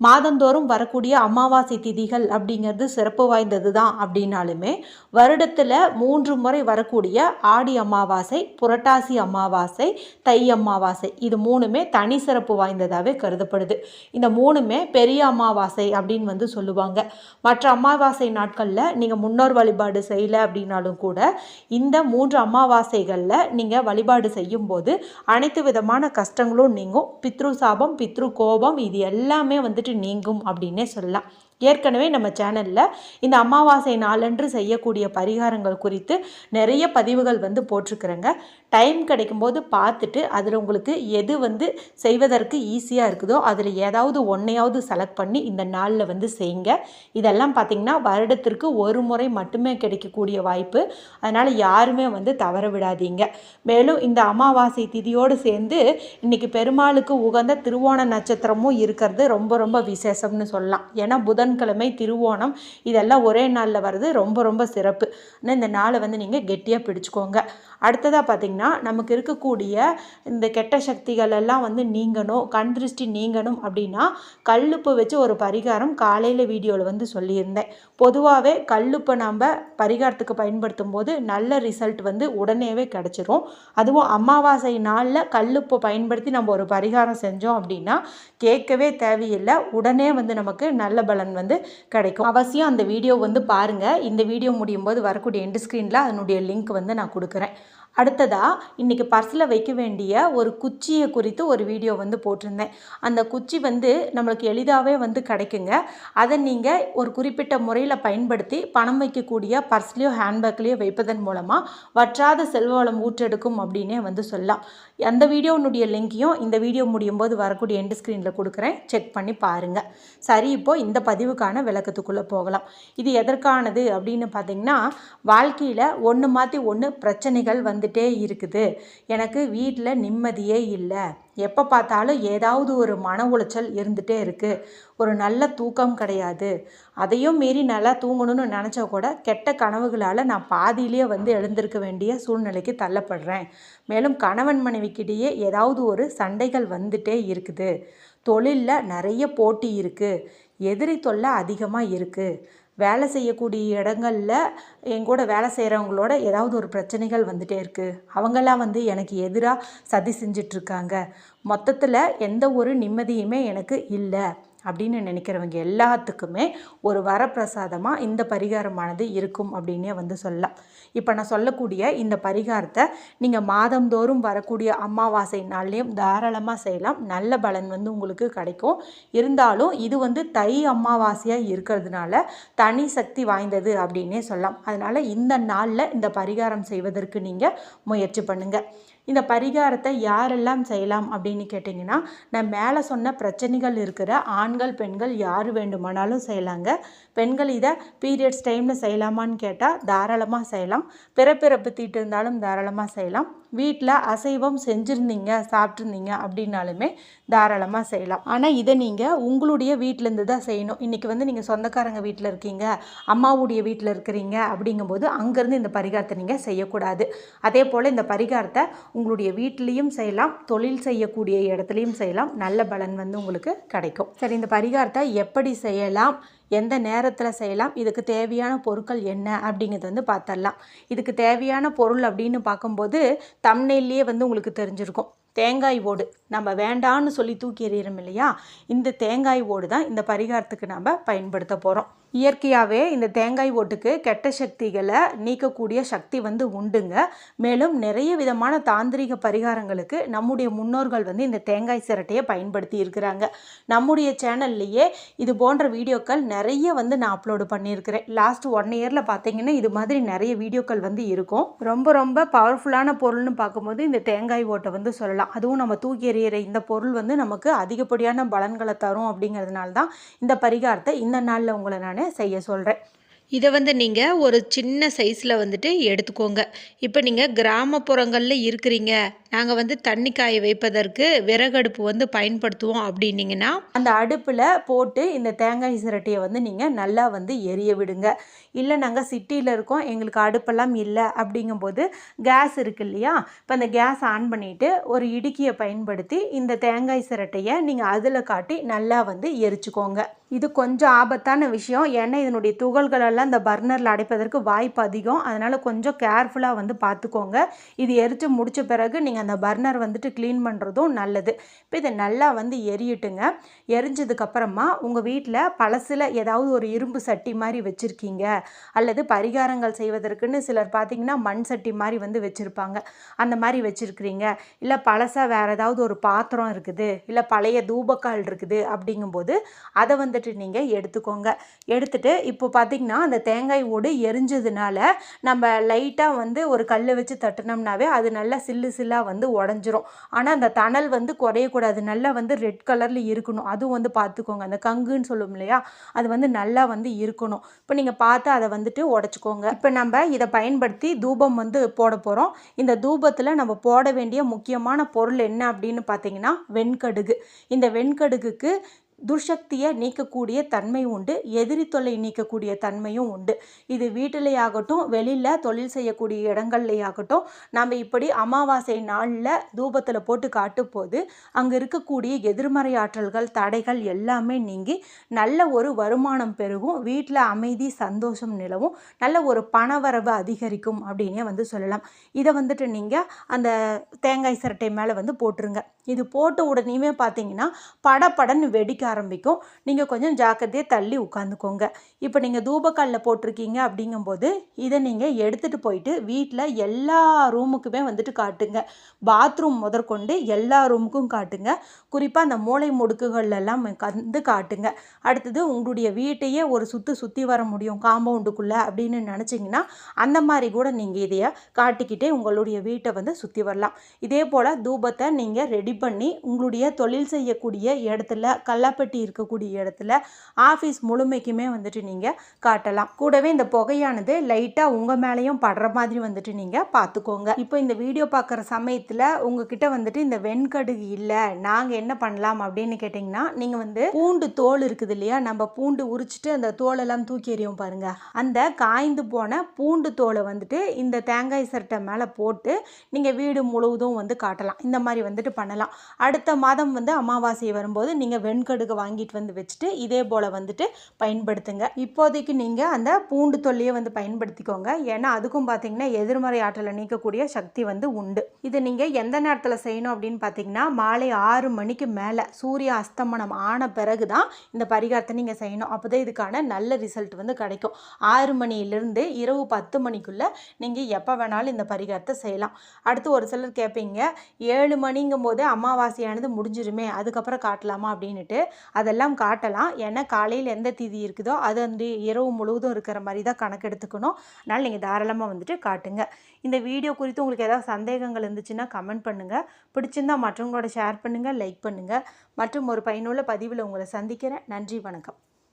மாதந்தோறும் வரக்கூடிய அமாவாசை திதிகள் அப்படிங்கிறது சிறப்பு வாய்ந்தது தான் அப்படின்னாலுமே வருடத்தில் மூன்று முறை வரக்கூடிய ஆடி அமாவாசை புரட்டாசி அமாவாசை தை அமாவாசை இது மூணுமே தனி சிறப்பு வாய்ந்ததாகவே கருதப்படுது. இந்த மூணுமே பெரிய அமாவாசை அப்படின்னு வந்து சொல்லுவாங்க. மற்ற அமாவாசை நாட்களில் நீங்கள் முன்னோர் வழிபாடு செய்யலை அப்படின்னாலும் கூட இந்த மூன்று அமாவாசைகளில் நீங்கள் வழிபாடு செய்யும்போது அனைத்து விதமான கஷ்டங்களும் நீங்கும். பித்ரு சாபம் பித்ரு கோபம் இது எல்லாமே வந்துட்டு நீங்கும் அப்படின்னே சொல்லலாம். ஏற்கனவே நம்ம சேனலில் இந்த அமாவாசை நாளன்று செய்யக்கூடிய பரிகாரங்கள் குறித்து நிறைய பதிவுகள் வந்து போட்டிருக்கிறேங்க. டைம் கிடைக்கும்போது பார்த்துட்டு அதில் உங்களுக்கு எது வந்து செய்வதற்கு ஈஸியாக இருக்குதோ அதில் ஏதாவது ஒன்றையாவது செலக்ட் பண்ணி இந்த நாளில் வந்து செய்யுங்க. இதெல்லாம் பார்த்திங்கன்னா வருடத்திற்கு ஒரு முறை மட்டுமே கிடைக்கக்கூடிய வாய்ப்பு. அதனால் யாருமே வந்து தவற விடாதீங்க. மேலும் இந்த அமாவாசை திதியோடு சேர்ந்து இன்றைக்கி பெருமாளுக்கு உகந்த திருவோண நட்சத்திரமும் இருக்கிறது. ரொம்ப ரொம்ப விசேஷம்னு சொல்லலாம். ஏன்னா புதன்கிழமை திருவோணம். இதெல்லாம் ஒரே நாளில் வர்றது ரொம்ப ரொம்ப சிறப்பு. ஆனால் இந்த நாளை வந்து நீங்கள் கெட்டியாக பிடிச்சிக்கோங்க. அடுத்ததாக பார்த்திங்கன்னா நமக்கு இருக்கக்கூடிய இந்த கெட்ட சக்திகள் எல்லாம் வந்து நீங்கணும் கண் திருஷ்டி நீங்கணும் அப்படின்னா கல்லுப்பு வச்சு ஒரு பரிகாரம் காலையில் வீடியோவில் வந்து சொல்லியிருந்தேன். பொதுவாகவே கல்லுப்பை நம்ம பரிகாரத்துக்கு பயன்படுத்தும் போது நல்ல ரிசல்ட் வந்து உடனேவே கிடச்சிரும். அதுவும் அமாவாசை நாளில் கல்லுப்பை பயன்படுத்தி நம்ம ஒரு பரிகாரம் செஞ்சோம் அப்படின்னா கேட்கவே தேவையில்லை. உடனே வந்து நமக்கு நல்ல பலன் வந்து கிடைக்கும். அவசியம் அந்த வீடியோ வந்து பாருங்கள் இந்த வீடியோ முடியும் போது வரக்கூடிய எண்டு ஸ்க்ரீனில் அதனுடைய லிங்க் வந்து நான் கொடுக்குறேன். அடுத்ததாக இன்றைக்கி பர்ஸில் வைக்க வேண்டிய ஒரு குச்சியை குறித்து ஒரு வீடியோ வந்து போட்டிருந்தேன். அந்த குச்சி வந்து நம்மளுக்கு எளிதாகவே வந்து கிடைக்குங்க. அதை நீங்கள் ஒரு குறிப்பிட்ட முறையில் பயன்படுத்தி பணம் வைக்கக்கூடிய பர்ஸ்லேயோ ஹேண்ட்பேக்லேயோ வைப்பதன் மூலமாக வற்றாத செல்வளம் ஊற்றெடுக்கும் அப்படின்னே வந்து சொல்லலாம். அந்த வீடியோனுடைய லிங்கையும் இந்த வீடியோ முடியும் போது வரக்கூடிய எண்டு ஸ்க்ரீனில் கொடுக்குறேன். செக் பண்ணி பாருங்கள் சரி இப்போது இந்த பதிவுக்கான விளக்கத்துக்குள்ளே போகலாம். இது எதற்கானது அப்படின்னு பார்த்தீங்கன்னா வாழ்க்கையில் ஒன்று மாற்றி ஒன்று பிரச்சனைகள் வந்து வந்துட்டே இருக்குது. எனக்கு வீட்டில் நிம்மதியே இல்லை. எப்போ பார்த்தாலும் ஏதாவது ஒரு மன உளைச்சல் இருந்துகிட்டே இருக்குது ஒரு நல்ல தூக்கம் கிடையாது. அதையும் மீறி நல்லா தூங்கணும்னு நினச்சா கூட கெட்ட கனவுகளால் நான் பாதியிலேயே வந்து எழுந்திருக்க வேண்டிய சூழ்நிலைக்கு தள்ளப்படுறேன். மேலும் கணவன் மனைவிக்கிட்டேயே ஏதாவது ஒரு சண்டைகள் வந்துட்டே இருக்குது. தொழிலில் நிறைய போட்டி இருக்குது எதிரி தொல்லை அதிகமாக இருக்குது வேலை செய்யக்கூடிய இடங்களில் என் கூட வேலை செய்கிறவங்களோட ஏதாவது ஒரு பிரச்சனைகள் வந்துகிட்டே இருக்குது அவங்கெல்லாம் வந்து எனக்கு எதிராக சதி செஞ்சிட்ருக்காங்க மொத்தத்தில் எந்த ஒரு நிம்மதியுமே எனக்கு இல்லை. அப்படின்னு நினைக்கிறவங்க எல்லாத்துக்குமே ஒரு வரப்பிரசாதமாக இந்த பரிகாரமானது இருக்கும் அப்படின்னே வந்து சொல்லலாம். இப்போ நான் சொல்லக்கூடிய இந்த பரிகாரத்தை நீங்கள் மாதந்தோறும் வரக்கூடிய அமாவாசை நாள்லேயும் தாராளமாக செய்யலாம். நல்ல பலன் வந்து உங்களுக்கு கிடைக்கும். இருந்தாலும் இது வந்து தை அமாவாசையாக இருக்கிறதுனால தனி சக்தி வாய்ந்தது அப்படின்னே சொல்லலாம். அதனால் இந்த நாளில் இந்த பரிகாரம் செய்வதற்கு நீங்கள் முயற்சி பண்ணுங்கள் இந்த பரிகாரத்தை யாரெல்லாம் செய்யலாம் அப்படின்னு கேட்டிங்கன்னா நான் மேலே சொன்ன பிரச்சனைகள் இருக்கிற ஆண்கள் பெண்கள் யார் வேண்டுமானாலும் செய்யலாங்க. பெண்கள் இதை பீரியட்ஸ் டைமில் செய்யலாமான்னு கேட்டால் தாராளமாக செய்யலாம். பிறப்பிறப்பு தீட்டு இருந்தாலும் தாராளமாக செய்யலாம். வீட்டில் அசைவம் செஞ்சுருந்தீங்க சாப்பிட்ருந்தீங்க அப்படின்னாலுமே தாராளமாக செய்யலாம். ஆனால் இதை நீங்கள் உங்களுடைய வீட்டிலேருந்து தான் செய்யணும். இன்றைக்கி வந்து நீங்கள் சொந்தக்காரங்க வீட்டில் இருக்கீங்க அம்மாவுடைய வீட்டில் இருக்கிறீங்க அப்படிங்கும்போது அங்கேருந்து இந்த பரிகாரத்தை நீங்கள் செய்யக்கூடாது. அதே போல் இந்த பரிகாரத்தை உங்களுடைய வீட்லேயும் செய்யலாம் தொழில் செய்யக்கூடிய இடத்துலையும் செய்யலாம். நல்ல பலன் வந்து உங்களுக்கு கிடைக்கும். சரி இந்த பரிகாரத்தை எப்படி செய்யலாம் எந்த நேரத்தில் செய்யலாம்? இதுக்கு தேவையான பொருட்கள் என்ன? அப்படிங்கிறது வந்து பார்த்துடலாம் இதுக்கு தேவையான பொருள் அப்படின்னு பார்க்கும்போது தம்னையிலேயே வந்து உங்களுக்கு தெரிஞ்சிருக்கும். தேங்காய் ஓடு. நம்ம வேண்டான்னு சொல்லி தூக்கி எறிகிறோம் இல்லையா? இந்த தேங்காய் ஓடு தான் இந்த பரிகாரத்துக்கு நம்ம பயன்படுத்த போகிறோம் இயற்கையாகவே இந்த தேங்காய் ஓட்டுக்கு கெட்ட சக்திகளை நீக்கக்கூடிய சக்தி வந்து உண்டுங்க. மேலும் நிறைய விதமான தாந்திரிக பரிகாரங்களுக்கு நம்முடைய முன்னோர்கள் வந்து இந்த தேங்காய் சிரட்டையை பயன்படுத்தி இருக்கிறாங்க. நம்முடைய சேனல்லையே இது போன்ற வீடியோக்கள் நிறைய வந்து நான் அப்லோடு பண்ணியிருக்கிறேன். லாஸ்ட் ஒன் இயரில் பார்த்தீங்கன்னா இது மாதிரி நிறைய வீடியோக்கள் வந்து இருக்கும். ரொம்ப ரொம்ப பவர்ஃபுல்லான பொருள்னு பார்க்கும்போது இந்த தேங்காய் ஓட்டை வந்து சொல்லலாம். அதுவும் நம்ம தூக்கி எறிகிற இந்த பொருள் வந்து நமக்கு அதிகப்படியான பலன்களை தரும் அப்படிங்கிறதுனால தான் இந்த பரிகாரத்தை இந்த நாளில் உங்களை நான் செய்ய சொல்கிறேன் இதை வந்து நீங்கள் ஒரு சின்ன சைஸில் வந்துட்டு எடுத்துக்கோங்க. இப்போ நீங்கள் கிராமப்புறங்களில் இருக்கிறீங்க. நாங்கள் வந்து தண்ணி காய வைப்பதற்கு விறகடுப்பு வந்து பயன்படுத்துவோம் அப்படின்னீங்கன்னா அந்த அடுப்பில் போட்டு இந்த தேங்காய் சிரட்டையை வந்து நீங்கள் நல்லா வந்து எரிய விடுங்க. இல்லை நாங்கள் சிட்டியில் இருக்கோம். எங்களுக்கு அடுப்பெல்லாம் இல்லை அப்படிங்கும்போது கேஸ் இருக்கு இல்லையா? இப்போ அந்த கேஸ் ஆன் பண்ணிவிட்டு ஒரு இடுக்கியை பயன்படுத்தி இந்த தேங்காய் சிரட்டையை நீங்கள் அதில் காட்டி நல்லா வந்து எரிச்சுக்கோங்க. இது கொஞ்சம் ஆபத்தான விஷயம். ஏன்னா இதனுடைய துகள்களெல்லாம் எல்லாம் இந்த பர்னரில் அடைப்பதற்கு வாய்ப்பு அதிகம். அதனால் கொஞ்சம் கேர்ஃபுல்லாக வந்து பார்த்துக்கோங்க இது எரித்து முடித்த பிறகு நீங்கள் அந்த பர்னர் வந்துட்டு க்ளீன் பண்ணுறதும் நல்லது. இப்போ இதை நல்லா வந்து எரியட்டுங்க. எரிஞ்சதுக்கப்புறமா உங்கள் வீட்டில் பழசில் ஏதாவது ஒரு இரும்பு சட்டி மாதிரி வச்சுருக்கீங்க. அல்லது பரிகாரங்கள் செய்வதற்குன்னு சிலர் பார்த்தீங்கன்னா மண் சட்டி மாதிரி வந்து வச்சுருப்பாங்க. அந்த மாதிரி வச்சுருக்கிறீங்க. இல்லை பழசாக வேறு ஏதாவது ஒரு பாத்திரம் இருக்குது. இல்லை பழைய தூபக்கால் இருக்குது அப்படிங்கும்போது அதை வந்துட்டு நீங்கள் எடுத்துக்கோங்க. எடுத்துகிட்டு இப்போ பார்த்தீங்கன்னா அந்த தேங்காய் ஓடு எரிஞ்சதுனால நம்ம லைட்டாக வந்து ஒரு கல் வச்சு தட்டினோம்னாவே அது நல்லா சில்லு சில்லாக வந்து உடஞ்சிரும். ஆனால் அந்த தணல் வந்து குறையக்கூடாது. நல்லா வந்து ரெட் கலரில் இருக்கணும். அதுவும் வந்து பார்த்துக்கோங்க அந்த கங்குன்னு சொல்லும் இல்லையா? அது வந்து நல்லா வந்து இருக்கணும். இப்போ நீங்கள் பார்த்து அதை வந்துட்டு உடச்சிக்கோங்க. இப்போ நம்ம இதை பயன்படுத்தி தூபம் வந்து போட போகிறோம் இந்த தூபத்தில் நம்ம போட வேண்டிய முக்கியமான பொருள் என்ன அப்படின்னு பார்த்தீங்கன்னா வெண்கடுகு. இந்த வெண்கடுகுக்கு துர்சக்தியை நீக்கக்கூடிய தன்மை உண்டு எதிரி தொல்லை நீக்கக்கூடிய தன்மையும் உண்டு. இது வீட்டிலேயாகட்டும் வெளியில் தொழில் செய்யக்கூடிய இடங்கள்லையாகட்டும் நம்ம இப்படி அமாவாசை நாளில் தூபத்தில் போட்டு காட்டும் போது அங்கே இருக்கக்கூடிய எதிர்மறை ஆற்றல்கள் தடைகள் எல்லாமே நீங்கி நல்ல ஒரு வருமானம் பெருகும் வீட்டில் அமைதி சந்தோஷம் நிலவும் நல்ல ஒரு பணவரவு அதிகரிக்கும் அப்படின்னே வந்து சொல்லலாம். இதை வந்துட்டு நீங்கள் அந்த தேங்காய் சிரட்டை மேலே வந்து போட்டுருங்க. இது போட்ட உடனேயுமே பார்த்தீங்கன்னா படப்படன்னு வெடிக்க ஆரம்பிக்கும். நீங்கள் கொஞ்சம் ஜாக்கிரதையாக தள்ளி உட்காந்துக்கோங்க. இப்போ நீங்கள் தூபக்கல்லில் போட்டிருக்கீங்க அப்படிங்கும்போது இதை நீங்கள் எடுத்துகிட்டு போயிட்டு வீட்டில் எல்லா ரூமுக்குமே வந்துட்டு காட்டுங்க. பாத்ரூம் முதற்கொண்டு எல்லா ரூமுக்கும் காட்டுங்க. குறிப்பாக அந்த மூளை முடுக்குகள்லாம் வந்து காட்டுங்க. அடுத்தது உங்களுடைய வீட்டையே ஒரு சுற்று சுற்றி வர முடியும் காம்பவுண்டுக்குள்ளே அப்படின்னு நினச்சிங்கன்னா அந்த மாதிரி கூட நீங்கள் இதைய காட்டிக்கிட்டே உங்களுடைய வீட்டை வந்து சுற்றி வரலாம். இதே போல் தூபத்தை நீங்கள் ரெடி பண்ணி உங்களுடைய தொழில் செய்யக்கூடிய இடத்துல கல்லாப்பட்டி இருக்கக்கூடிய இடத்துல ஆஃபீஸ் முழுமைக்குமே வந்துட்டு நீங்கள் காட்டலாம். கூடவே இந்த புகையானது லைட்டாக உங்கள் மேலேயும் படுற மாதிரி வந்துட்டு நீங்கள் பார்த்துக்கோங்க இப்போ இந்த வீடியோ பார்க்குற சமயத்தில் உங்ககிட்ட வந்துட்டு இந்த வெண்கடுகு இல்லை நாங்கள் என்ன பண்ணலாம் அப்படின்னு கேட்டிங்கன்னா நீங்கள் வந்து பூண்டு தோல் இருக்குது இல்லையா நம்ம பூண்டு உரிச்சிட்டு அந்த தோலெல்லாம் தூக்கி எறியும் பாருங்கள் அந்த காய்ந்து போன பூண்டு தோலை வந்துட்டு இந்த தேங்காய் சட்டை மேலே போட்டு நீங்கள் வீடு முழுவதும் வந்து காட்டலாம். இந்த மாதிரி வந்துட்டு பண்ணலாம். அடுத்த மாதம் வந்து அமாவாசை வரும்போது நீங்கள் வெண்கடுகு வாங்கிட்டு வந்து வச்சுட்டு இதே போல் வந்துட்டு பயன்படுத்துங்க. இப்போதைக்கு நீங்கள் அந்த பூண்டு தொல்லையை வந்து பயன்படுத்திக்கோங்க. ஏன்னா அதுக்கும் பார்த்தீங்கன்னா எதிர்மறை ஆற்றலை நீக்கக்கூடிய சக்தி வந்து உண்டு. இது நீங்கள் எந்த நேரத்தில் செய்யணும் அப்படின்னு பார்த்தீங்கன்னா மாலை ஆறு மணிக்கு மேலே சூரிய அஸ்தமனம் ஆன பிறகு தான் இந்த பரிகாரத்தை நீங்கள் செய்யணும். அப்போ தான் இதுக்கான நல்ல ரிசல்ட் வந்து கிடைக்கும். ஆறு மணியிலிருந்து இரவு பத்து மணிக்குள்ளே நீங்கள் எப்போ வேணாலும் இந்த பரிகாரத்தை செய்யலாம். அடுத்து ஒரு சிலர் கேட்பீங்க ஏழு மணிங்கும் போதே அமாவாசையானது முடிஞ்சிருமே அதுக்கப்புறம் காட்டலாமா அப்படின்னுட்டு. அதெல்லாம் காட்டலாம். ஏன்னா காலையில் எந்த திதி இருக்குதோ அது வந்து இரவு முழுவதும் இருக்கிற மாதிரி தான் கணக்கு எடுத்துக்கணும் அதனால் நீங்கள் தாராளமாக வந்துட்டு காட்டுங்க. இந்த வீடியோ குறித்து உங்களுக்கு ஏதாவது சந்தேகங்கள் இருந்துச்சுன்னா கமெண்ட் பண்ணுங்கள் பிடிச்சிருந்தா மற்றவங்களோட ஷேர் பண்ணுங்கள் லைக் பண்ணுங்கள் மற்றும் ஒரு பயனுள்ள பதிவில் உங்களை சந்திக்கிறேன். நன்றி வணக்கம்.